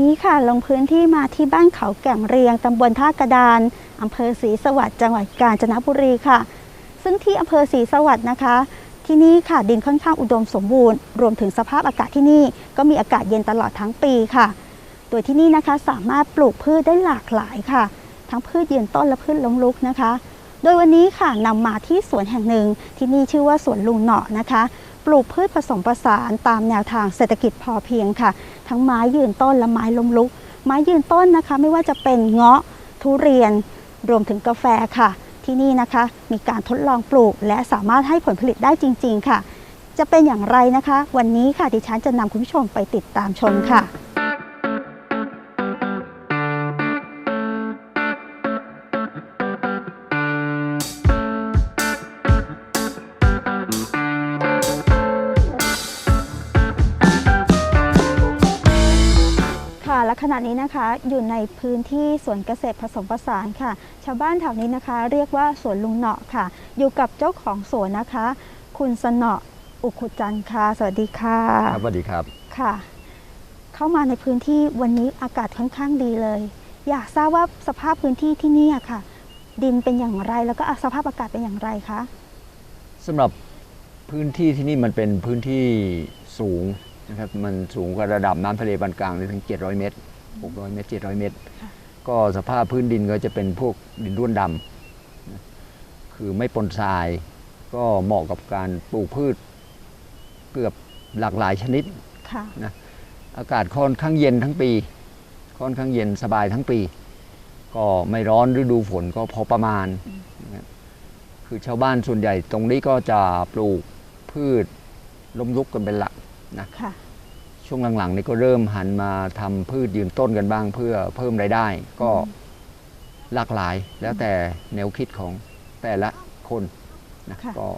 นี้ค่ะลงพื้นที่มาที่บ้านเขาแก่งเรียงตำบลท่ากระดานอำเภอศรีสวัสดิ์จังหวัดกาญจนบุรีค่ะ ซึ่งที่อำเภอศรีสวัสดิ์นะคะ ที่นี่ค่ะดินค่อนข้างอุดมสมบูรณ์ รวมถึงสภาพอากาศที่นี่ก็มีอากาศเย็นตลอดทั้งปีค่ะ โดยที่นี่นะคะสามารถปลูกพืชได้หลากหลายค่ะ ทั้งพืชยืนต้นและพืชล้มลุกนะคะ โดยวันนี้ค่ะนำมาที่สวนแห่งหนึ่งที่นี่ชื่อว่าสวนลุงเหนาะนะคะ ปลูกพืชผสมผสานตามแนวทางเศรษฐกิจพอเพียงค่ะ ทั้งไม้ยืนต้นและไม้ล้มลุก ไม้ยืนต้นนะคะ ไม่ว่าจะเป็นเงาะทุเรียนรวมถึงกาแฟค่ะ ที่นี่นะคะ มีการทดลองปลูก และสามารถให้ผลผลิตได้จริง ๆ ค่ะ จะเป็นอย่างไรนะคะ วันนี้ค่ะดิฉันจะนำคุณผู้ชมไปติดตามชมค่ะ นี้นะคะอยู่ในพื้นที่สวนเกษตรผสมผสานค่ะ ชาวบ้านแถวนี้นะคะ เรียกว่าสวนลุงเหนาะค่ะ อยู่กับเจ้าของสวนนะคะ คุณสนออุคุจันทร์ค่ะ สวัสดีค่ะครับสวัสดีครับค่ะ เข้ามาในพื้นที่วันนี้อากาศค่อนข้างดีเลย อยากทราบว่าสภาพพื้นที่ที่นี่อะค่ะ ดินเป็นอย่างไรแล้วก็สภาพอากาศเป็นอย่างไรคะสำหรับพื้นที่ที่นี่มันเป็นพื้นที่สูงนะครับมันสูงกว่าระดับน้ำทะเลปานกลางเลยถึง 700 เมตร 600 เมตร 700 เมตร ก็สภาพพื้นดินก็จะเป็นพวกดินร่วนดำนะคือไม่ปนทรายก็เหมาะกับการปลูกพืชเกือบหลากหลายชนิดค่ะอากาศค่อนข้างเย็นทั้งปี ค่อนข้างเย็นสบายทั้งปี ก็ไม่ร้อนฤดูฝนก็พอประมาณนะครับคือชาวบ้านส่วนใหญ่ตรงนี้ก็จะปลูกพืชล้มลุกกันเป็นหลักค่ะ ช่วงหลังๆนี่ก็เริ่มหันมาทำพืชยืนต้นกันบ้าง เพื่อเพิ่มรายได้ ก็หลากหลายแล้วแต่แนวคิดของแต่ละคนนะค่ะก็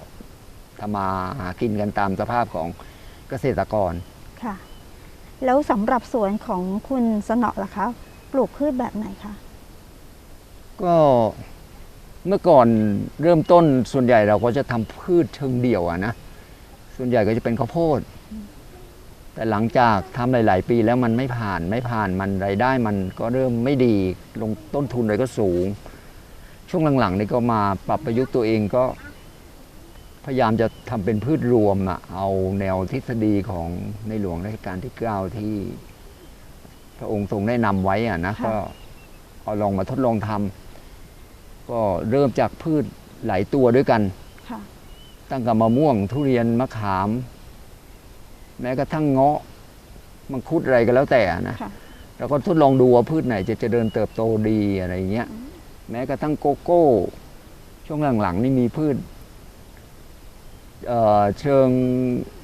ทำมาหากินกันตามสภาพของเกษตรกรค่ะ แล้วสำหรับสวนของคุณสนอล่ะคะปลูกพืชแบบไหนคะก็เมื่อก่อนเริ่มต้นส่วนใหญ่เราก็จะทำพืชเชิงเดี่ยวอะนะส่วนใหญ่ก็จะเป็นข้าวโพด แต่หลังจากทำหลาย ๆ ปีแล้วมันไม่ผ่านไม่ผ่านมันรายได้มันก็เริ่มไม่ดีลงต้นทุนเลยก็สูง ช่วงหลังๆนี่ก็มาปรับประยุกต์ตัวเองก็ พยายามจะทำเป็นพืชรวมอะเอาแนวทฤษฎีของในหลวงรัชกาลที่เก้าที่พระองค์ทรงได้นำไว้อะนะค่ะก็เอาลองมาทดลองทำก็เริ่มจากพืชหลายตัวด้วยกันค่ะตั้งแต่มะม่วงทุเรียนมะขาม แม้กระทั่งเงาะมังคุดอะไรก็แล้วแต่นะค่ะเราก็ทดลองดูว่าพืชไหนจะเจริญเติบโตดีอะไรเงี้ย แม้กระทั่งโกโก้ ช่วงหลังๆนี่มีพืชเอ่อเชิง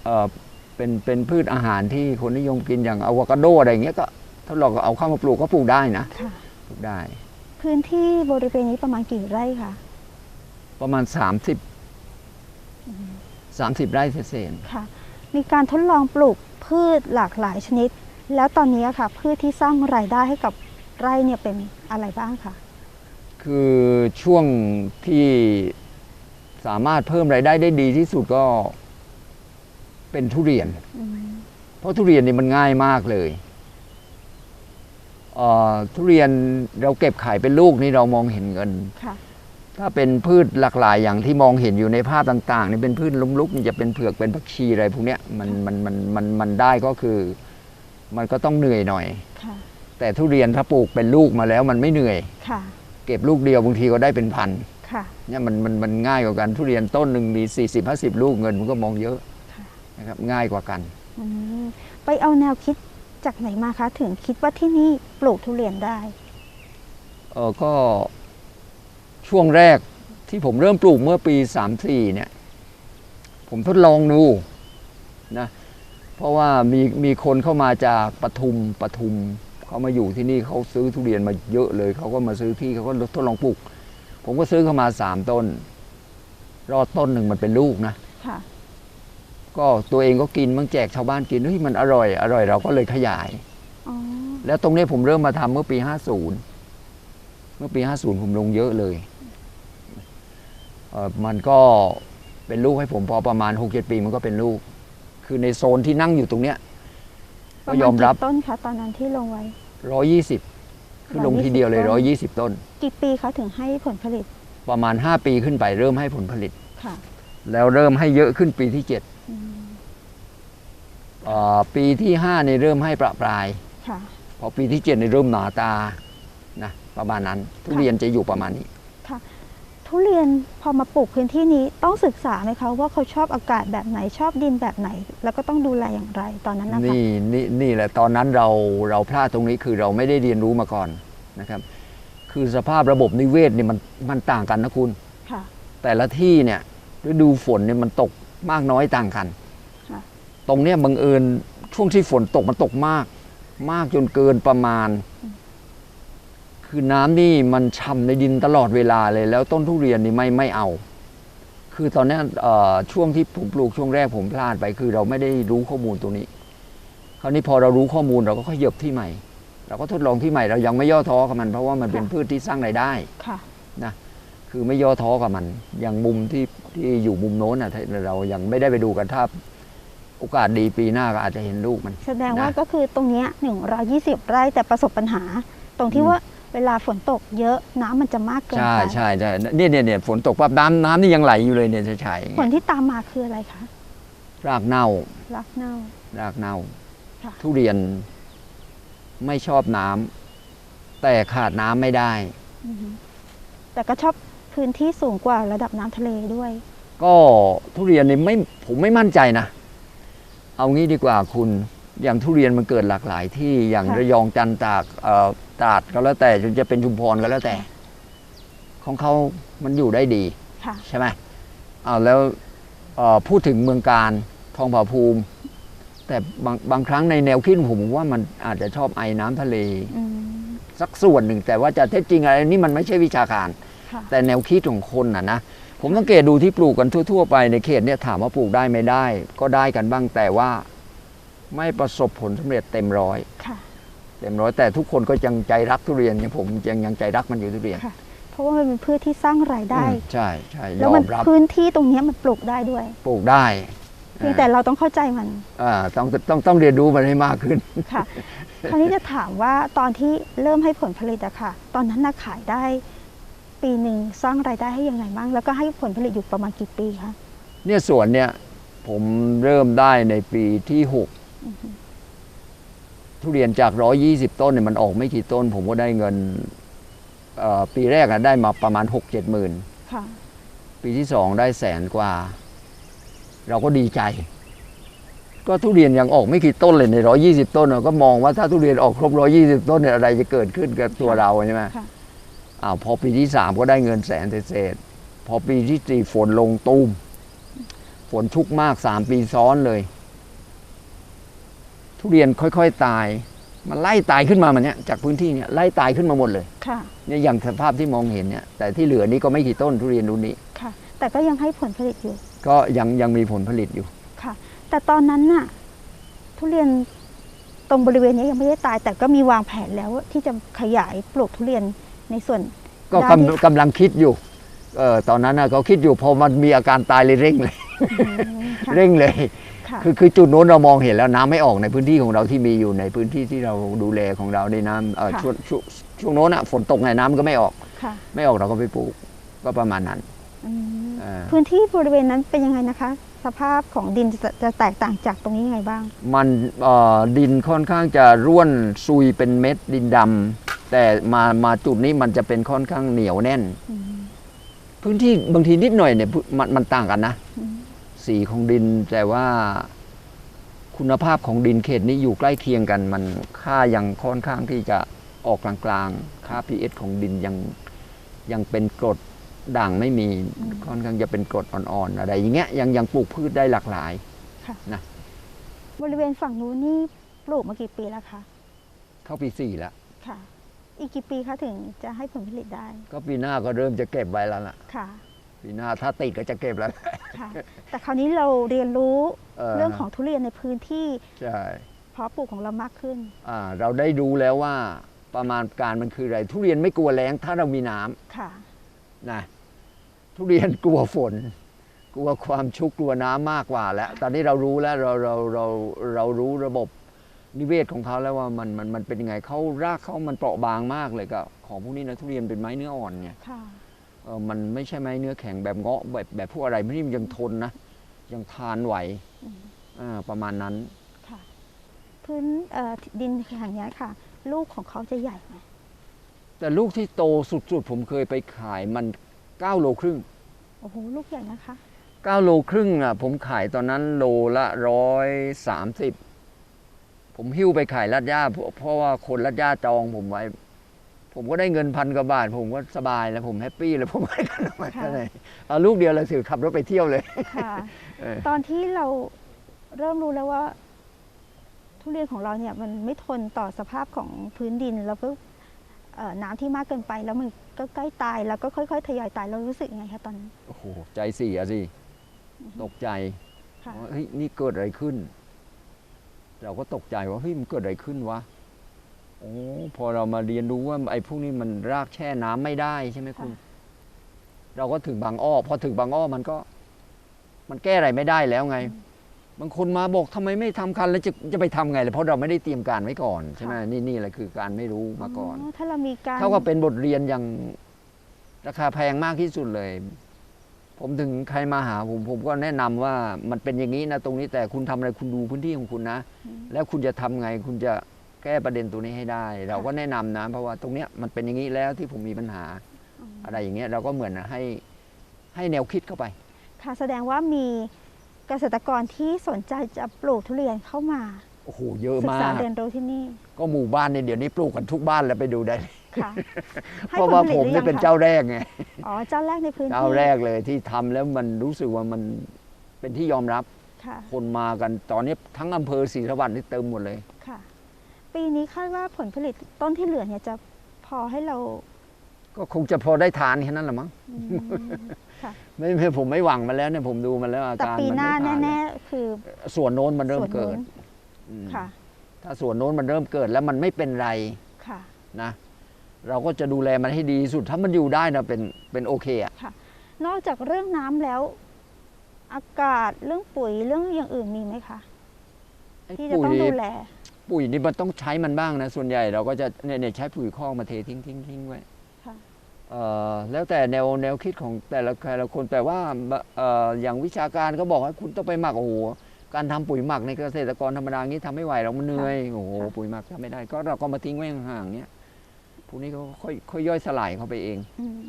เอ่อเป็นเป็นพืชอาหารที่คนนิยมกินอย่างอะโวคาโดอะไรเงี้ยก็ทดลองเอาเข้ามาปลูกก็ปลูกได้นะค่ะปลูกได้ พื้นที่บริเวณนี้ประมาณกี่ไร่คะประมาณ 30 30 ไร่เศษๆค่ะ มีการทดลองปลูกพืชหลากหลายชนิด แล้วตอนนี้ค่ะพืชที่สร้างรายได้ให้กับไร่เนี่ยเป็นอะไรบ้างคะคือช่วงที่สามารถเพิ่มรายได้ได้ดีที่สุดก็เป็นทุเรียนอืมเพราะทุเรียนนี่มันง่ายมากเลยเอ่อทุเรียนเราเก็บขายเป็นลูกนี่เรามองเห็นเงินค่ะ ถ้าเป็นพืชหลากหลายอย่างที่มองเห็นอยู่ในภาพต่างๆนี่เป็นพืชล้มลุกนี่จะเป็นเผือกเป็นผักชีอะไรพวกเนี้ยมันมันมันมันมันได้ก็คือ มันก็ต้องเหนื่อยหน่อย ค่ะ แต่ทุเรียนถ้าปลูกเป็นลูกมาแล้วมันไม่เหนื่อย ค่ะ เก็บลูกเดียวบางทีก็ได้เป็นพันค่ะ เนี่ยมันมันมันง่ายกว่ากันทุเรียนต้นหนึ่งมีสี่สิบห้าสิบลูกเงินมันก็มองเยอะค่ะ นะครับง่ายกว่ากัน อืมไปเอาแนวคิดจากไหนมาคะ ถึงคิดว่าที่นี่ปลูกทุเรียนได้ เออก็ ช่วงแรกที่ผมเริ่มปลูกเมื่อปีสามสี่เนี่ยผมทดลองดูนะเพราะว่ามีมีคนเข้ามาจากปทุมปทุมเขามาอยู่ที่นี่เขาซื้อทุเรียนมาเยอะเลย เขาก็มาซื้อที่เขาก็ทดลองปลูก ผมก็ซื้อเข้ามาสามต้น รอดต้นหนึ่งมันเป็นลูกนะค่ะก็ตัวเองก็กินมั่งแจกชาวบ้านกินเฮ้ยมันอร่อย อร่อยเราก็เลยขยายอ๋อแล้วตรงนี้ผมเริ่มมาทำเมื่อปี 50 เมื่อปี 50 ผมลงเยอะเลยเอ่อ มันก็เป็นลูกให้ผมพอประมาณ 6-7 ปีมันก็เป็นลูก คือในโซนที่นั่งอยู่ตรงเนี้ยประก็มาณยอมรับกี่ต้นคะตอนนั้นที่ลงไว้ 120 คือลงทีเดียวเลยต้น120 ต้น กี่ปีคะถึงให้ผลผลิต ประมาณ 5 ปีขึ้นไปเริ่มให้ผลผลิตค่ะ แล้วเริ่มให้เยอะขึ้นปีที่7อืมเอ่อปีที่5เนี่ยเริ่มให้ประปรายค่ะพอปีที่7เนี่ยเริ่มหนาตานะประมาณนั้น ทุเรียนจะอยู่ประมาณนี้ ทุเรียนพอมาปลูกพื้นที่นี้ต้องศึกษาไหมคะว่าเขาชอบอากาศแบบไหนชอบดินแบบไหน แล้วก็ต้องดูแลอย่างไรตอนนั้นนะคะนี่นี่นี่แหละตอนนั้นเราเราพลาดตรงนี้คือเราไม่ได้เรียนรู้มาก่อนนะครับ คือสภาพระบบนิเวศเนี่ยมันมันต่างกันนะคุณค่ะแต่ละที่เนี่ยฤดูฝนเนี่ยมันตกมากน้อยต่างกันค่ะตรงเนี้ยบังเอิญช่วงที่ฝนตกมันตกมาก มากจนเกินประมาณ คือน้ำนี่มันช่ำในดินตลอดเวลาเลย แล้วต้นทุเรียนนี่ไม่ไม่เอา คือตอนเนี้ยเอ่อช่วงที่ผมปลูกช่วงแรกผมพลาดไป คือเราไม่ได้รู้ข้อมูลตรงนี้ คราวนี้พอเรารู้ข้อมูลเราก็ขยับที่ใหม่ เราก็ทดลองที่ใหม่เรายังไม่ย่อท้อกับมัน เพราะว่ามันเป็นค่ะพืชที่สร้างรายได้ค่ะคือไม่ย่อท้อกับมัน อย่างมุมที่ที่อยู่มุมโน้นอะเรายังไม่ได้ไปดูกันถ้าโอกาสดีปีหน้าก็อาจจะเห็นลูกมัน แสดงว่านะก็คือตรงเนี้ย120ไร่แต่ประสบปัญหา ตรงที่อืมว่า เวลาฝนตกเยอะน้ำมันจะมากเกินใช่ไปใช่ใช่เนี่ยเนี่ยเนี่ยฝนตกปั๊บน้ำน้ำนี่ยังไหลอยู่เลยเนี่ยใช่ผลที่ตามมาคืออะไรคะรากเน่า รักเน่า รากเน่า ค่ะ ทุเรียนไม่ชอบน้ำแต่ขาดน้ำไม่ได้ อือฮึแต่ก็ชอบพื้นที่สูงกว่าระดับน้ำทะเลด้วย ก็ทุเรียนนี่ไม่ผมไม่มั่นใจนะ เอางี้ดีกว่าคุณอย่างทุเรียนมันเกิดหลากหลายที่อย่างค่ะ ระยองจันทร์ตากเอ่อ ตราดก็แล้วแต่จนจะเป็นชุมพรก็แล้วแต่ ของเขามันอยู่ได้ดีค่ะใช่ไหมเอาวแล้วเอ่อพูดถึงเมืองการทองผาภูมิ แต่บางบางครั้งในแนวคิดผมว่ามันอาจจะชอบไอน้ำทะเลอืมสักส่วนหนึ่งแต่ว่าจะเท็จจริงอะไรนี่มันไม่ใช่วิชาการค่ะแต่แนวคิดของคนน่ะนะผมสังเกตดูที่ปลูกกันทั่ว ๆ ไปในเขตเนี่ยถามว่าปลูกได้ไม่ได้ ก็ได้กันบ้างแต่ว่าไม่ประสบผลสำเร็จเต็มร้อยค่ะ เต็มร้อยแต่ทุกคนก็ยังใจรักทุเรียนอย่างผมยังยังใจรักมันอยู่ทุเรียนค่ะเพราะว่ามันเป็นพืชที่สร้างรายได้อืมใช่ใช่ยแล้วอมันมรับพื้นที่ตรงเนี้ยมันปลูกได้ด้วย ปลูกได้เพียงแต่เราต้องเข้าใจมันอ่าต้องต้องต้องเรียนรู้มันให้มากขึ้นค่ะคราวนี้จะถามว่าตอนที่เริ่มให้ผลผลิตอะค่ะ ตอนนั้นน่ะขายได้ ปีหนึ่งสร้างรายได้ให้ยังไงบ้าง แล้วก็ให้ผลผลิตอยู่ประมาณกี่ปีคะเนี่ยสวนเนี่ยผมเริ่มได้ในปีที่หก ทุเรียนจาก 120 ต้นเนี่ยมันออกไม่กี่ต้น ผมก็ได้เงินเอ่อปีแรกอะได้มาประมาณ 6 7หมื่นค่ะปีที่สองได้แสนกว่า เราก็ดีใจ ก็ทุเรียนยังออกไม่กี่ต้นเลยใน 120 ต้นเราก็มองว่าถ้าทุเรียนออกครบ 120 ต้นเนี่ยอะไรจะเกิดขึ้นกับตัวเราใช่ไหมค่ะอ้าวพอปีที่สามก็ได้เงินแสนเศษๆพอปีที่สี่ฝนลงตูมฝนชุกมากสามปีซ้อนเลย ทุเรียนค่อยๆตาย มันไล่ตายขึ้นมามันเนี้ยจากพื้นที่เนี่ยไล่ตายขึ้นมาหมดเลยค่ะเนี่ยอย่างสภาพที่มองเห็นเนี่ยแต่ที่เหลือนี้ก็ไม่กี่ต้นทุเรียนรุ่นนี้ค่ะ แต่ก็ยังให้ผลผลิตอยู่ ก็ยังยังมีผลผลิตอยู่ค่ะ แต่ตอนนั้นน่ะทุเรียนตรงบริเวณนี้ยังไม่ได้ตาย แต่ก็มีวางแผนแล้วที่จะขยายปลูกทุเรียนในส่วนก็ได้กำกำลังคิดอยู่เออตอนนั้นนะเขาคิดอยู่พอมันมีอาการตายเลยเร่งเลยอืมค่ะเร่งเลย ค่ะคือคือจุดโน้นเรามองเห็นแล้วน้ำไม่ออกในพื้นที่ของเราที่มีอยู่ในพื้นที่ที่เราดูแลของเราในน้ำเอ่อค่ะช่วงช่วงช่วงโน้นอะฝนตกไงน้ำก็ไม่ออกค่ะไม่ออกเราก็ไปปลูกก็ประมาณนั้นอืมอ่าพื้นที่บริเวณนั้นเป็นยังไงนะคะ สภาพของดินจะจะแตกต่างจากตรงนี้ยังไงบ้าง มันเอ่อดินค่อนข้างจะร่วนซุยเป็นเม็ดดินดำแต่มามาจุดนี้มันจะเป็นค่อนข้างเหนียวแน่นอืมพื้นที่บางทีนิดหน่อยเนี่ยมันมันต่างกันนะอืม สีของดิน แต่ว่าคุณภาพของดินเขตนี้อยู่ใกล้เคียงกัน มันค่ายังค่อนข้างที่จะออกกลางๆ ค่า pH ของดินยังยังเป็นกรดด่างไม่มีค่อนข้างจะเป็นกรดอ่อนๆอะไรอย่างเงี้ยยังยังปลูกพืชได้หลากหลายบริเวณฝั่งนู้นนี่ปลูกมากี่ปีแล้วคะเข้าปีสี่แล้วค่ะ อีกกี่ปีคะถึงจะให้ผลผลิตได้ ก็ปีหน้าก็เริ่มจะเก็บไว้แล้วล่ะค่ะ ปีหน้าถ้าติดก็จะเก็บแล้ว ค่ะแต่คราวนี้เราเรียนรู้เออ เรื่องของทุเรียนในพื้นที่ใช่เพาะปลูกของเรามากขึ้น อ่าเราได้ดูแล้วว่าประมาณการมันคืออะไร ทุเรียนไม่กลัวแล้งถ้าเรามีน้ำ ค่ะ นะทุเรียนกลัวฝน กลัวความชุกกลัวน้ำมากกว่าแล้ว ตอนนี้เรารู้แล้วเราเราเราเรารู้ระบบนิเวศของเขาแล้วว่ามันมันมันเป็นยังไงเขารากเขามันเปราะบางมากเลยก็ของพวกนี้นะทุเรียนเป็นไม้เนื้ออ่อนไงค่ะเออ มันไม่ใช่ไม้เนื้อแข็งแบบเงาะแบบแบบพวกอะไรพวกนี้มันยังทนนะ ยังทานไหวอืมอ่าประมาณนั้นค่ะพื้นเอ่อดินแห่งเนี้ยค่ะ ลูกของเขาจะใหญ่ไหมแต่ลูกที่โตสุดๆ ผมเคยไปขายมัน9โลครึ่งโอ้โหลูกใหญ่นะคะ9โลครึ่งอะ ผมขายตอนนั้นโลละร้อยสามสิบผมหิ้วไปขายลัดย่าเพราะเพราะว่าคนลัดย่าจองผมไว้ ผมก็ได้เงินพันกว่าบาท ผมก็สบายแล้วผมแฮปปี้แล้วผมไม่ได้กันมาค่ะเท่าไหร่เอาลูกเดียวเลยถือขับรถไปเที่ยวเลยค่ะเออตอนที่เราเริ่มรู้แล้วว่า ทุเรียนของเราเนี่ยมันไม่ทนต่อสภาพของพื้นดินแล้วก็เอ่อน้ำที่มากเกินไปแล้วมันก็ใกล้ตายแล้วก็ค่อย ๆ ทยอยตายเรารู้สึกยังไงคะตอนนั้นโอ้โหใจเสียสิตกใจค่ะว่าเฮ้ยนี่เกิดอะไรขึ้น เราก็ตกใจว่าเฮ้ยมันเกิดอะไรขึ้นวะ โอ้พอเรามาเรียนรู้ว่าไอ้พวกนี้มันรากแช่น้ำไม่ได้ใช่ไหมคุณค่ะเราก็ถึงบางอ้อพอถึงบางอ้อมันก็ มันแก้อะไรไม่ได้แล้วไง บางคนมาบอกทำไมไม่ทำคันแล้วจะจะไปทำไงเลยเพราะเราไม่ได้เตรียมการไว้ก่อนใช่ไหมนี่นี่แหละคือการไม่รู้มาก่อนถ้าเรามีการเท่ากับเป็นบทเรียนอย่างราคาแพงมากที่สุดเลย ผมถึงใครมาหาผมผมก็แนะนำว่ามันเป็นอย่างนี้นะตรงนี้แต่คุณทำอะไรคุณดูพื้นที่ของคุณนะอืมแล้วคุณจะทำไงคุณจะ แก้ประเด็นตัวนี้ให้ได้ เราก็แนะนำนะเพราะว่าตรงเนี้ยมันเป็นอย่างนี้แล้วที่ผมมีปัญหาอืมอะไรอย่างเงี้ยเราก็เหมือนให้ให้แนวคิดเข้าไป ค่ะแสดงว่ามีเกษตรกรที่สนใจจะปลูกทุเรียนเข้ามา โอ้โหเยอะศึกมาษาก เรียนรู้ที่นี่ก็หมู่บ้านเนี่ยเดี๋ยวนี้ปลูกกันทุกบ้านแล้วไปดูได้ ค่ะให้เพราะว่าผลผลิผตมหรือเนี่ยัยงเป็นคะเจ้าแรกไง อ๋อเจ้าแรกในพื้นที่เจ้าแรกเลยที่ทำแล้วมันรู้สึกว่ามันเป็นที่ยอมรับค่ะคนมากันตอนนี้ทั้งอำเภอศรีสวัสดิ์นี่เติมหมดเลย ค่ะ ปีนี้คาดว่าผลผลิตต้นที่เหลือเนี่ยจะพอให้เรา ก็คงจะพอได้ทานแค่นั้นแหละมั้งอืมค่ะ ไม่ไม่ผมไม่หวังมาแล้วเนี่ยผมดูมาแล้วอาแต่การปีมัหน้าไม่ผ่แน่ล้วๆคือส่วนโน้นมันเริ่ส่มวนเกินู้ดนอืมค่ะ ถ้าส่วนโน้นมันเริ่มเกิดแล้วมันไม่เป็นไรค่ะ นะ เราก็จะดูแลมันให้ดีที่สุดถ้ามันอยู่ได้นะเป็นเป็นโอเคอะนอกจากเรื่องน้ำแล้ว อากาศเรื่องปุ๋ยเรื่องอย่างอื่นมีไหมคะ ไอ้ที่จะปุ๋ยต้องดูแล ปุ๋ยนี่มันต้องใช้มันบ้างนะ ส่วนใหญ่เราก็จะเนี่ยเนี่ยใช้ปุ๋ยคอกมาเททิ้งทิ้งทิ้งไว้ค่ะเอ่อแล้วแต่แนวแนวคิดของแต่ละแต่ละคนแต่ว่าเอ่ออย่างวิชาการก็บอกว่าคุณต้องไปหมักโอ้โหการทำปุ๋ยหมักในเกษตรกรธรรมดางี้ทำไม่ไหวเรามันเหนื่อยโอ้โหค่ะปุ๋ยหมักทำไม่ได้ ก็เราก็มาทิ้งไว้ห่างๆเนี้ยพวกนี้ก็ค่อยค่อยย่อยสลายเข้าไปเองอืม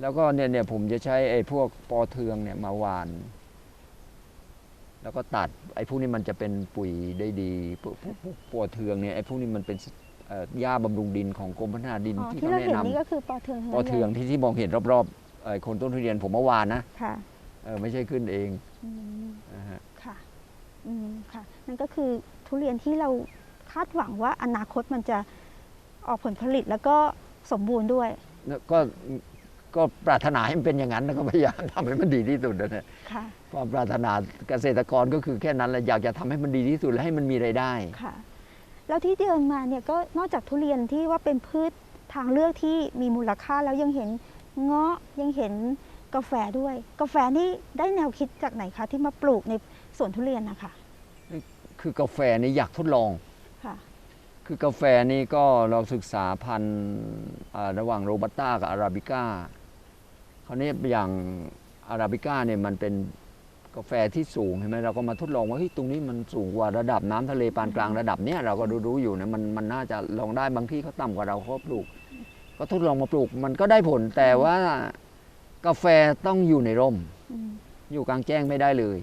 แล้วก็เนี่ยเนี่ยผมจะใช้ไอ้พวกปอเทืองเนี่ยมาหวาน แล้วก็ตัดไอ้พวกนี้มันจะเป็นปุ๋ยได้ดีพวกพวกพวกปอเทืองเนี่ยไอ้พวกนี้มันเป็นเอ่อหญ้าบำรุงดินของกรมพัฒนาดินอ๋อที่ที่เขาเราแนะเห็นนำนี่ก็คือปอเทืองทั้ปอนั้นเทืองลยที่ที่มองเห็นรอบๆเอ่อโคนต้นทุเรียนผมเมื่อวานนะค่ะเออไม่ใช่ขึ้นเองอืมนะฮะค่ะอืมค่ะ นั่นก็คือทุเรียนที่เราคาดหวังว่าอนาคตมันจะออกผลผลิตแล้วก็สมบูรณ์ด้วย แล้วก็ ก็ปรารถนาให้มันเป็นอย่างนั้นแล้วก็พยายามทำให้มันดีที่สุดนะเนี่ยค่ะความปรารถนาเกษตรกรก็คือแค่นั้นแหละอยากจะทำให้มันดีที่สุดและให้มันมีรายได้ค่ะแล้วที่เดินมาเนี่ยก็นอกจากทุเรียนที่ว่าเป็นพืชทางเลือกที่มีมูลค่าแล้วยังเห็นเงาะยังเห็นกาแฟด้วย กาแฟนี่ได้แนวคิดจากไหนคะที่มาปลูกในสวนทุเรียนนะคะคือกาแฟนี่อยากทดลองค่ะคือกาแฟนี่ก็เราศึกษาพันธุ์อ่าระหว่างโรบัสต้ากับอาราบิก้าค ราวนี้อย่างอาราบิก้าเนี่ยมันเป็นกาแฟที่สูงใช่ไหมเราก็มาทดลองว่าเฮ้ยตรงนี้มันสูงกว่าระดับน้ำทะเลปานกลางระดับเนี้ยเราก็ดูรู้อยู่นะมันมันน่าจะลองได้บางที่เขาต่ำกว่าเราเขาปลูก ก็ทดลองมาปลูกมันก็ได้ผลแต่ว่ากาแฟต้องอยู่ในร่มอืมอยู่กลางแจ้งไม่ได้เลย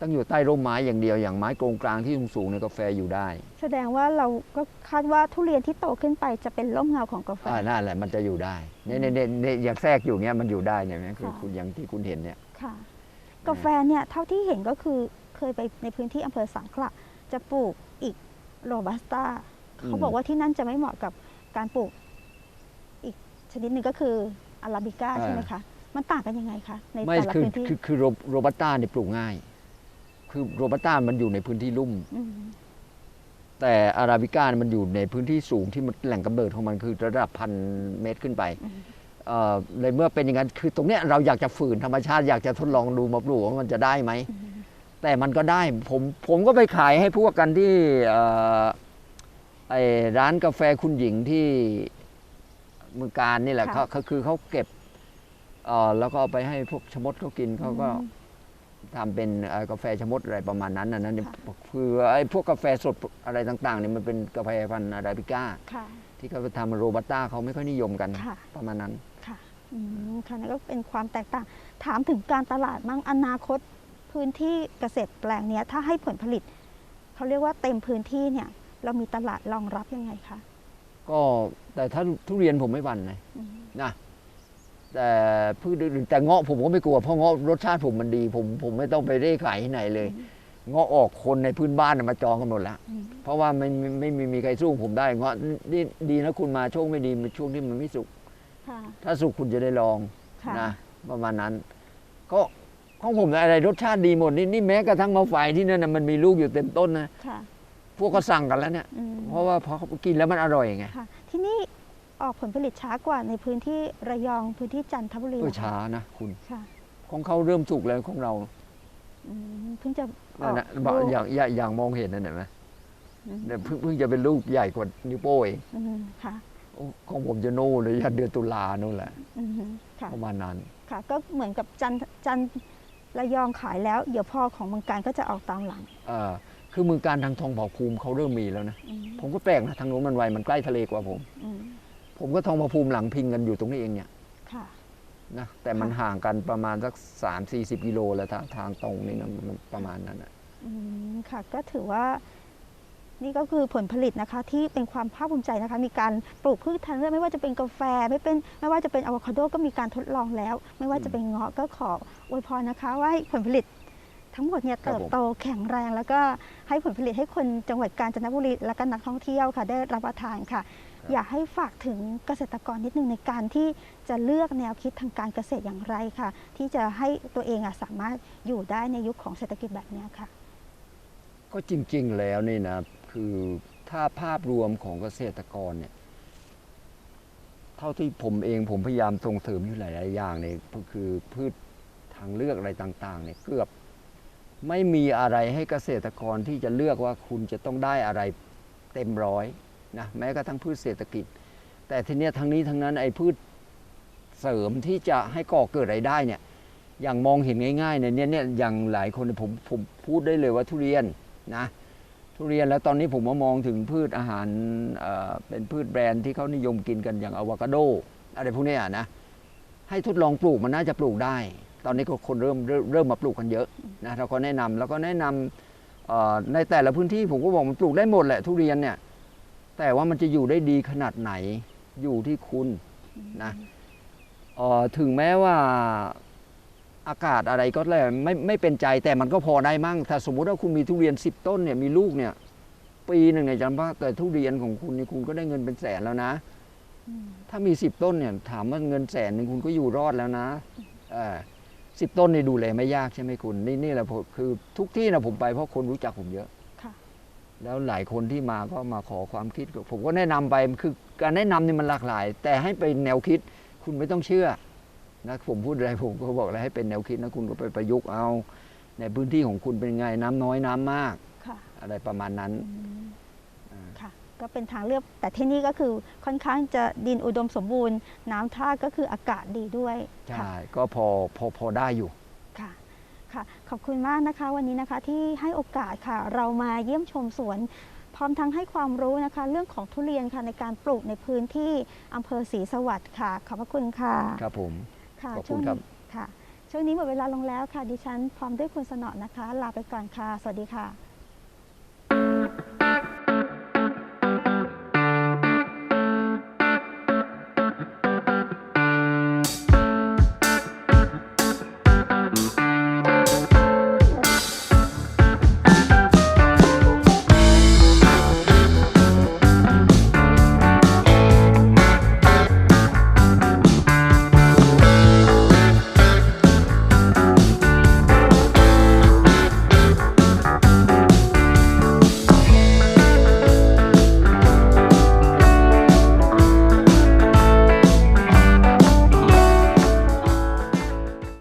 ต้องอยู่ใต้ร่มไม้อย่างเดียวอย่างไม้โกงกลางที่สูงๆในยกาแฟอยู่ได้ แสดงว่าเราก็คาดว่าทุเรียนที่โตขึ้นไปจะเป็นร่มเงาของกาแฟอ่านั่นแหละมันจะอยู่ได้เนี่ยเนี่ยเนี่ยเนี่ยอย่างแทรกอยู่เงี้ยมันอยู่ได้เนี่ยนะคือค่ะคุณอย่างที่คุณเห็นเนี่ยค่ะ กาแฟเนี่ยเท่าที่เห็นก็คือเคยไปในพื้นที่อำเภอสังขละจะปลูกอีกโรบัสต้าอืมเขาบอกว่าที่นั่นจะไม่เหมาะกับการปลูก อีกชนิดหนึ่งก็คืออาราบิก้าใช่ไหมคะมันต่างกันยังไงคะในไม่แต่ละคือพื้นที่คือคือโรโรบัสต้าเนี่ยปลูกง่าย คือโรบัสต้ามันอยู่ในพื้นที่ลุ่มมแต่อาราบิก้าเนี่ยมันอยู่ในพื้นที่สูงที่มันแหล่งกำเนิดของมันคือระดับพันเมตรขึ้นไปอืมเอ่อเลยเมื่อเป็นอย่างนั้นคือตรงเนี้ยเราอยากจะฝืนธรรมชาติอยากจะทดลองดูมาปลูกว่ามันจะได้ไหม แต่มันก็ได้ผมผมก็ไปขายให้พวกกันที่เอ่อไอร้านกาแฟคุณหญิงที่เมืองการนี่แหละค่ะเขาเขาคือเขาเก็บเอ่อแล้วก็เอาไปให้พวกชะมดเขากินเขาก็อืม ทำเป็นเอ่อกาแฟชะมดอะไรประมาณนั้นนะนั่นค่ะคือไอ้พวกกาแฟสดอะไรต่างๆเนี่ยมันเป็นกาแฟพันธุ์อาราบิก้าค่ะที่เขาไปทำโรบัสต้าเขาไม่ค่อยนิยมกันค่ะประมาณนั้นค่ะอืมค่ะนั่นก็เป็นความแตกต่าง ถามถึงการตลาดมั่งอนาคตพื้นที่เกษตรแปลงเนี้ยถ้าให้ผลผลิตเขาเรียกว่าเต็มพื้นที่เนี่ยเรามีตลาดรองรับยังไงคะก็แต่ถ้าทุเรียนผมไม่บันนะอืมนะ แต่พืชอื่นๆแต่เงาะผมก็ไม่กลัวเพราะเงาะรสชาติผมมันดี ผมผมไม่ต้องไปเร่ขายที่ไหนเลย เงาะออกคนในพื้นบ้านน่ะมาจองกันหมดแล้วอืมเพราะว่าไม่ไม่ไม่ไม่มีใครสู้ผมได้เงาะนี่ดีนะคุณมาโชคไม่ดีมันช่วงที่มันไม่สุกค่ะถ้าสุกคุณจะได้ลองค่ะนะประมาณนั้น ก็ของผมอะไรรสชาติดีหมดนี่นี่แม้กระทั่งมาฝ่ายที่นั่นนะมันมีลูกอยู่เต็มต้นนะค่ะพวกก็สั่งกันแล้วเนี่ยอืมเพราะว่าพอเขากินแล้วมันอร่อยไงค่ะที่นี่ ออกผลผลิตช้ากว่าในพื้นที่ระยองพื้นที่จันทบุรีก็เหรอคะช้านะคุณค่ะของเขาเริ่มสุกแล้วของเราอืมเพิ่งจะอนั่อนกนะบอกลูกอย่างอย่างอย่างมองเห็นนั่นเห็นไหมอืมเนี่ยเพิ่งเพิ่งจะเป็นลูกใหญ่กว่านิ้วโป้งเองอืมค่ะโอ้ของผมจะโน่เลยยันเดือนตุลาโน่นแหละอืมค่ะ ประมาณนั้น ค่ะ ก็เหมือนกับจันจันระยองขายแล้ว เดี๋ยวพ่อของเมืองการก็จะออกตามหลังเอ่อคือเมืองการทางทองผาภูมิเขาเริ่มมีแล้วนะ อืมผมก็แปลกนะทางโน้นมันไวมันใกล้ทะเลกว่าผม อืม ผมก็ทองผาภูมิหลังพิงกันอยู่ตรงนี้เองเนี่ยค่ะนะแต่มันค่ะห่างกันประมาณสักสามสี่สิบกิโลแล้วทางทางตรงนี่นะมันประมาณนั้นนะอืมค่ะ ก็ถือว่า นี่ก็คือผลผลิตนะคะ ที่เป็นความภาคภูมิใจนะคะ มีการปลูกพืชทางเลือกไม่ว่าจะเป็นกาแฟ ไม่เป็นไม่ว่าจะเป็นอะโวคาโดก็มีการทดลองแล้ว ไม่ว่าจะเป็นเงาะก็ขออวยพรนะคะ ว่าให้ผลผลิตทั้งหมดเนี่ยเติบโตแข็งแรง แล้วก็ให้ผลผลิตให้คนจังหวัดกาญจนบุรีและก็นักท่องเที่ยวค่ะ ได้รับประทานค่ะ อยากให้ฝากถึงเกษตรกรนิดนึงในการที่จะเลือกแนวคิดทางการเกษตรอย่างไรค่ะ ที่จะให้ตัวเองอะสามารถอยู่ได้ในยุคของเศรษฐกิจแบบเนี้ยค่ะ ก็จริง ๆ แล้วนี่นะคือถ้าภาพรวมของเกษตรกรเนี่ยเท่าที่ผมเองผมพยายามส่งเสริมอยู่หลาย ๆ อย่างเนี่ยก็คือพืชทางเลือกอะไรต่างๆเนี่ยเกือบไม่มีอะไรให้เกษตรกรที่จะเลือกว่าคุณจะต้องได้อะไรเต็มร้อย นะแม้กระทั่งพืชเศรษฐกิจ แต่ทีเนี้ยทั้งนี้ทั้งนั้นไอ้พืชเสริมที่จะให้ก่อเกิดรายได้เนี่ยอย่างมองเห็นง่ายๆเนี่ยเนี่ยเนี่ยอย่างหลายคนผมผมพูดได้เลยว่าทุเรียนนะทุเรียนแล้วตอนนี้ผมมามองถึงพืชอาหารเเป็นพืชแบรนด์ที่เขานิยมกินกันอย่างอะวคาโดอะไรพวกนี้นะให้ทดลองปลูกมันน่าจะปลูกได้ ตอนนี้ก็คนเริ่มเริ่มมาปลูกกันเยอะนะเราก็แนะนำแล้วก็แนะนำในแต่ละพื้นที่ผมก็บอกมันปลูกได้หมดแหละทุเรียนเนี่ย แต่ว่ามันจะอยู่ได้ดีขนาดไหนอยู่ที่คุณนะเอ่อถึงแม้ว่าอากาศอะไรก็แล้วไม่ไม่เป็นใจแต่มันก็พอได้มั่งถ้าสมมุติว่าคุณมีทุเรียน 10 ต้นเนี่ยมีลูกเนี่ย ปีหนึ่งเนี่ยจำว่าแต่ทุเรียนของคุณนี่คุณก็ได้เงินเป็นแสนแล้วนะ ถ้ามี 10 ต้นเนี่ยถามว่าเงินแสนหนึ่งคุณก็อยู่รอดแล้วนะสิบต้นนี่ดูแลไม่ยากใช่ไหมคุณ นี่นี่แหละผมคือทุกที่นะผมไปเพราะคนรู้จักผมเยอะค่ะ แล้วหลายคนที่มาก็มาขอความคิด ผมก็แนะนำไปคือการแนะนำนี่มันหลากหลาย แต่ให้เป็นแนวคิดคุณไม่ต้องเชื่อนะผมพูดอะไรผมก็บอกแล้วให้เป็นแนวคิดนะคุณก็ไปประยุกต์เอา ในพื้นที่ของคุณเป็นไงน้ำน้อยน้ำมากค่ะอะไรประมาณนั้นอืมค่ะก็เป็นทางเลือกแต่ที่นี่ก็คือค่อนข้างจะดินอุดมสมบูรณ์ น้ำท่าก็คืออากาศดีด้วยค่ะใช่ก็พอพอพอได้อยู่ ค่ะค่ะ ขอบคุณมากนะคะ วันนี้นะคะที่ให้โอกาสค่ะ เรามาเยี่ยมชมสวนพร้อมทั้งให้ความรู้นะคะ เรื่องของทุเรียนค่ะในการปลูกในพื้นที่อำเภอศรีสวัสดิ์ค่ะ ขอบพระคุณค่ะ ครับผมค่ะขอบคุณช่วงครันี้บค่ะช่วงนี้หมดเวลาลงแล้วค่ะ ดิฉันพร้อมด้วยคุณสนอนะคะ ลาไปก่อนค่ะ สวัสดีค่ะ